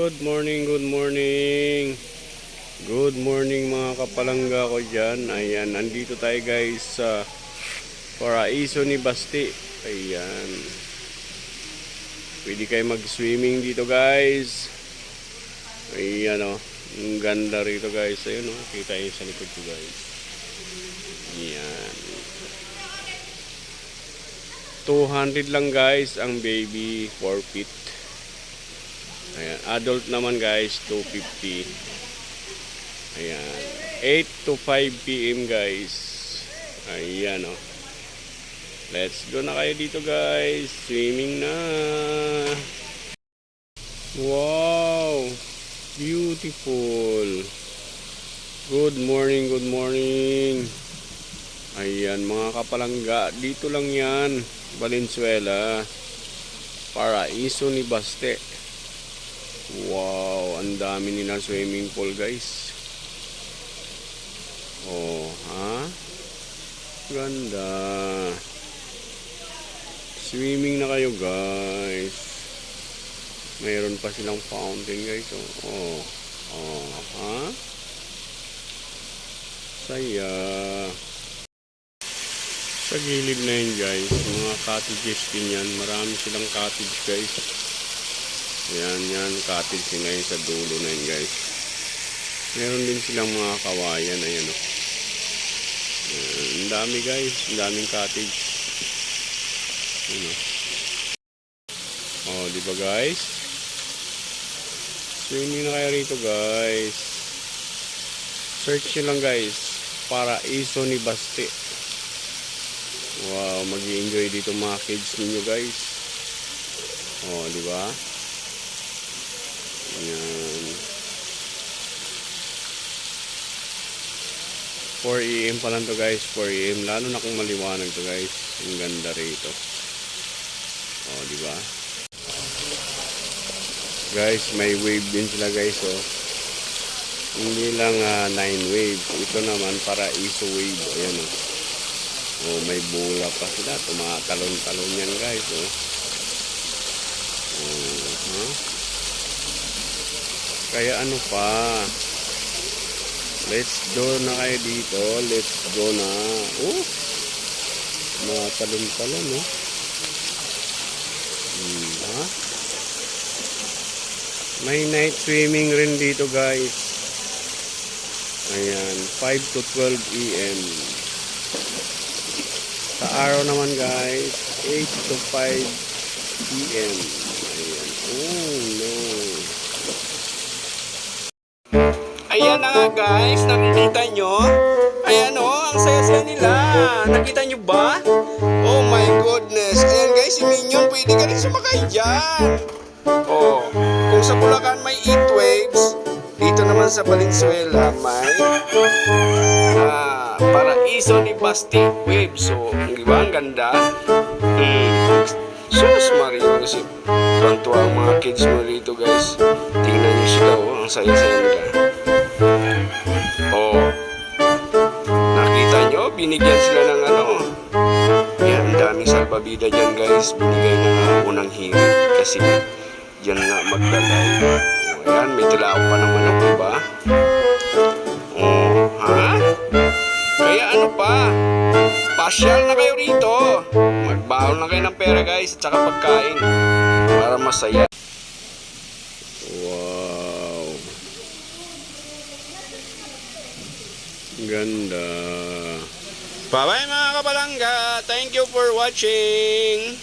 Good morning, good morning. Good morning mga kapalangga ko dyan. Ayan, nandito tayo guys sa paraiso ni Basti. Ayan. Pwede kayo mag-swimming dito guys. Ayan o. Oh. Ang ganda rito guys. Ayan. Oh. Kita yun sa likod ko guys. Ayan. 200 lang guys ang baby 4 feet. Ayan. Adult naman guys 250. Ayan. 8 to 5 p.m. guys. Ayan o. Let's go na kayo dito guys. Swimming na. Wow. Beautiful. Good morning, good morning. Ayan mga kapalangga. Dito lang yan. Valenzuela. Paraiso ni Baste. Wow. Ang dami nilang swimming pool guys. Oh, ha? Ganda. Swimming na kayo guys. Mayroon pa silang fountain guys. Oh, oh, oh ha? Saya. Sa gilid na yun guys, mga cottages din yan. Marami silang cottage guys. Yan, yan, cottage yun sa dulo na yun guys. Meron din silang mga kawayan. Ayan o. Ayan, Ang dami guys, ang daming cottage. Ano? Oh, di ba guys? Swimming na kayo rito guys. Search nyo lang guys. Para iso ni Basti. Wow, mag enjoy dito mga kids ninyo guys. Oh, di ba? Yan. 4 a.m. pa lang to guys, 4 a.m. Lalo na kung maliwanag to guys. Ang ganda rito. Oh, di ba? Guys, may wave din sila guys, oh. Hindi lang 9 wave. Ito naman para iso wave. Ayan, oh. Oh, may bola pa sila. Tumatalon-talon yan guys, oh. Oh, huh? Kaya ano pa? Let's go na kayo dito. Let's go na. Oh, mga talon-talon, oh. Hmm? May night swimming rin dito, guys. Ayan, 5 to 12 a.m. Sa araw naman, guys, 8 to 5 p.m. Ayan. Oh, no. Ayan na nga, guys. Nakikita nyo? Ayan, oh. Ang saya-saya nila. Nakita nyo ba? Oh, my goodness. Ayan, guys. Si Minion, pwede ka rin sumakay dyan. Oh, kung sa Bulacan may 8 waves, dito naman sa Valenzuela may ah, paraiso ni Basti waves. So, di ba? Ang ganda. Hmm. Sus, Mario. Kasi, tuwa ang mga kids mo rito, guys. Tingnan nyo sila, oh. Ang saya-saya nila. Binigyan sila ng ano. Yan, ang daming salbabida dyan, guys. Binigay na nga unang hirit. Kasi, Diyan nga maglalay. O, ayan, may tilaw pa naman ako, diba? Oh, ha? Kaya ano pa? Pasyal na kayo rito. Magbaon na kayo ng pera, guys, at saka pagkain. Para masaya. Wow. Ganda. Bye-bye mga kapalangga. Thank you for watching.